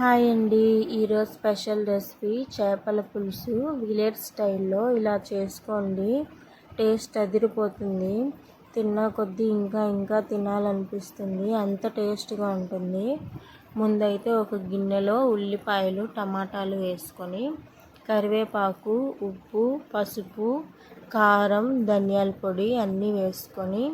Hi అండి. ఈరోజు special recipe చేపల పులుసు. విలేజ్ స్టైల్లో ఇలా చేసుకోండి. టేస్ట్ అదిరిపోతుంది. తిన్న కొద్దీ ఇంకా ఇంకా తినాలనిపిస్తుంది. అంత టేస్ట్గా ఉంటుంది. ముందైతే ఒక గిన్నెలో ఉల్లిపాయలు టమాటాలు వేసుకొని కరివేపాకు ఉప్పు పసుపు కారం ధనియాల పొడి అన్నీ వేసుకొని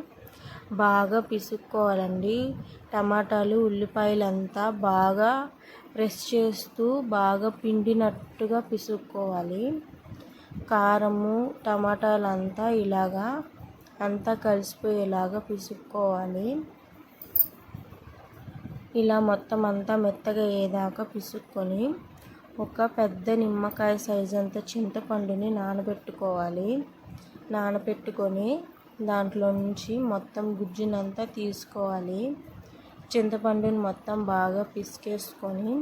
బాగా పిసుక్కోవాలండి. టమాటాలు ఉల్లిపాయలు అంతా బాగా ప్రెస్ చేస్తూ బాగా పిండినట్టుగా పిసుక్కోవాలి. కారము టమాటాలు అంతా ఇలాగా అంతా కలిసిపోయేలాగా పిసుక్కోవాలి. ఇలా మొత్తం అంతా మెత్తగా అయ్యేదాకా పిసుక్కొని ఒక పెద్ద నిమ్మకాయ సైజు అంత చింతపండుని నానబెట్టుకోవాలి. నానబెట్టుకొని దాంట్లో నుంచి మొత్తం గుజ్జునంతా తీసుకోవాలి. చింతపండుని మొత్తం బాగా పిసికేసుకొని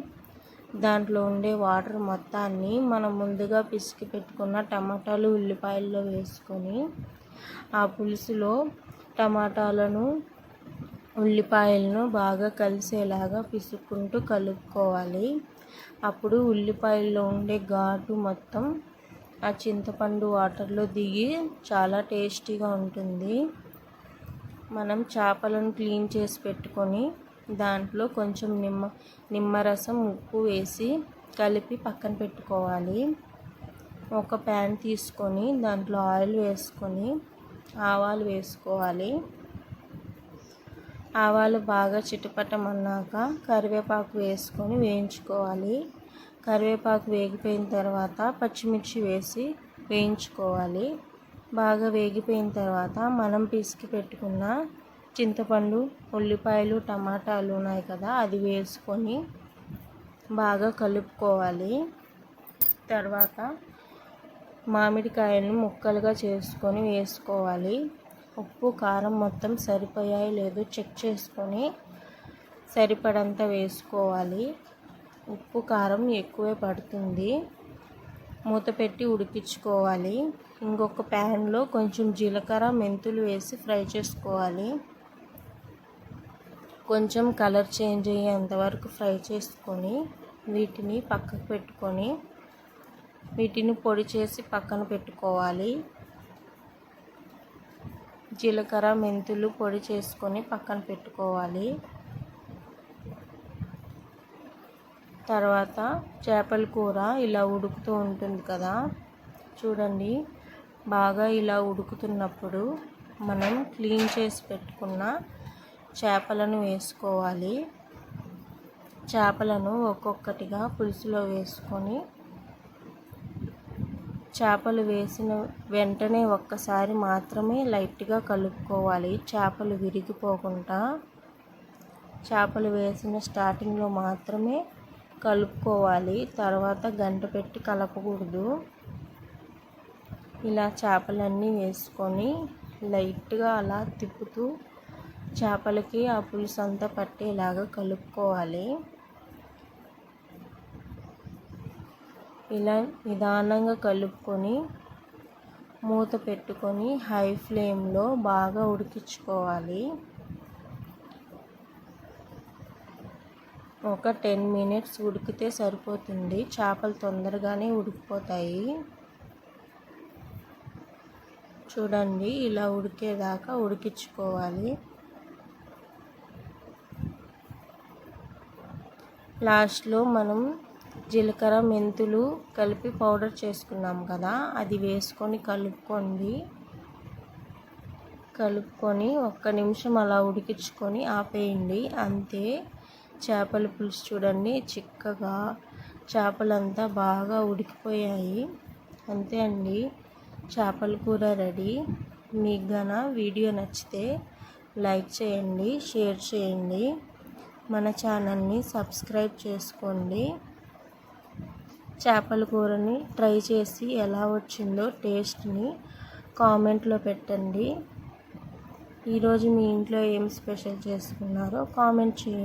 దాంట్లో ఉండే వాటర్ మొత్తాన్ని మనం ముందుగా పిసికి పెట్టుకున్న టమాటాలు ఉల్లిపాయల్లో వేసుకొని ఆ పులుసులో టమాటాలను ఉల్లిపాయలను బాగా కలిసేలాగా పిసుక్కుంటూ కలుపుకోవాలి. అప్పుడు ఉల్లిపాయల్లో ఉండే ఘాటు మొత్తం ఆ చింతపండు వాటర్లో దిగి చాలా టేస్టీగా ఉంటుంది. మనం చేపలను క్లీన్ చేసి పెట్టుకొని దాంట్లో కొంచెం నిమ్మ నిమ్మరసం ఉప్పు వేసి కలిపి పక్కన పెట్టుకోవాలి. ఒక ప్యాన్ తీసుకొని దాంట్లో ఆయిల్ వేసుకొని ఆవాలు వేసుకోవాలి. ఆవాలు బాగా చిటపటమన్నాక కరివేపాకు వేసుకొని వేయించుకోవాలి. కరివేపాకు వేగిపోయిన తర్వాత పచ్చిమిర్చి వేసి వేయించుకోవాలి. బాగా వేగిపోయిన తర్వాత మనం పిసికి పెట్టుకున్న చింతపండు ఉల్లిపాయలు టమాటాలు ఉన్నాయి కదా అది వేసుకొని బాగా కలుపుకోవాలి. తర్వాత మామిడికాయలను ముక్కలుగా చేసుకొని వేసుకోవాలి. ఉప్పు కారం మొత్తం సరిపోయాయి లేదో చెక్ చేసుకొని సరిపడంత వేసుకోవాలి. ఉప్పు కారం ఎక్కువే పడుతుంది. మూత పెట్టి ఉడికించుకోవాలి. ఇంకొక ప్యాన్లో కొంచెం జీలకర్ర మెంతులు వేసి ఫ్రై చేసుకోవాలి. కొంచెం కలర్ చేంజ్ అయ్యేంత వరకు ఫ్రై చేసుకొని వీటిని పక్కకు పెట్టుకొని వీటిని పొడి చేసి పక్కన పెట్టుకోవాలి. జీలకర్ర మెంతులు పొడి చేసుకొని పక్కన పెట్టుకోవాలి. తర్వాత చేపల కూర ఇలా ఉడుకుతూ ఉంటుంది కదా. చూడండి బాగా ఇలా ఉడుకుతున్నప్పుడు మనం క్లీన్ చేసి పెట్టుకున్న చేపలను వేసుకోవాలి. చేపలను ఒక్కొక్కటిగా పులుసులో వేసుకొని చేపలు వేసిన వెంటనే ఒక్కసారి మాత్రమే లైట్గా కలుపుకోవాలి. చేపలు విరిగిపోకుండా చేపలు వేసిన స్టార్టింగ్లో మాత్రమే కలుపుకోవాలి. తర్వాత గంట పెట్టి కలపకూడదు. ఇలా చేపలన్నీ వేసుకొని లైట్గా అలా తిప్పుతూ చేపలకి ఆ పులుసు అంతా పట్టేలాగా కలుపుకోవాలి. ఇలా నిదానంగా కలుపుకొని మూత పెట్టుకొని హై ఫ్లేమ్లో బాగా ఉడికించుకోవాలి. ఒక టెన్ మినిట్స్ ఉడికితే సరిపోతుంది. చేపలు తొందరగానే ఉడికిపోతాయి. చూడండి ఇలా ఉడికేదాకా ఉడికించుకోవాలి. లాస్ట్లో మనం జీలకర్ర మెంతులు కలిపి పౌడర్ చేసుకున్నాం కదా అది వేసుకొని కలుపుకోండి. కలుపుకొని ఒక్క నిమిషం అలా ఉడికించుకొని ఆపేయండి. అంతే. చేపల పులుసు చూడండి చిక్కగా చేపలంతా బాగా ఉడికిపోయాయి. అంతే అండి. చేపల కూర రెడీ. మీకు గన వీడియో నచ్చితే లైక్ చేయండి షేర్ చేయండి. మన ఛానల్ని సబ్స్క్రైబ్ చేసుకోండి. చేపల కూరని ట్రై చేసి ఎలా వచ్చిందో టేస్ట్ని కామెంట్లో పెట్టండి. ఈరోజు మీ ఇంట్లో ఏం స్పెషల్ చేసుకున్నారో కామెంట్ చేయండి.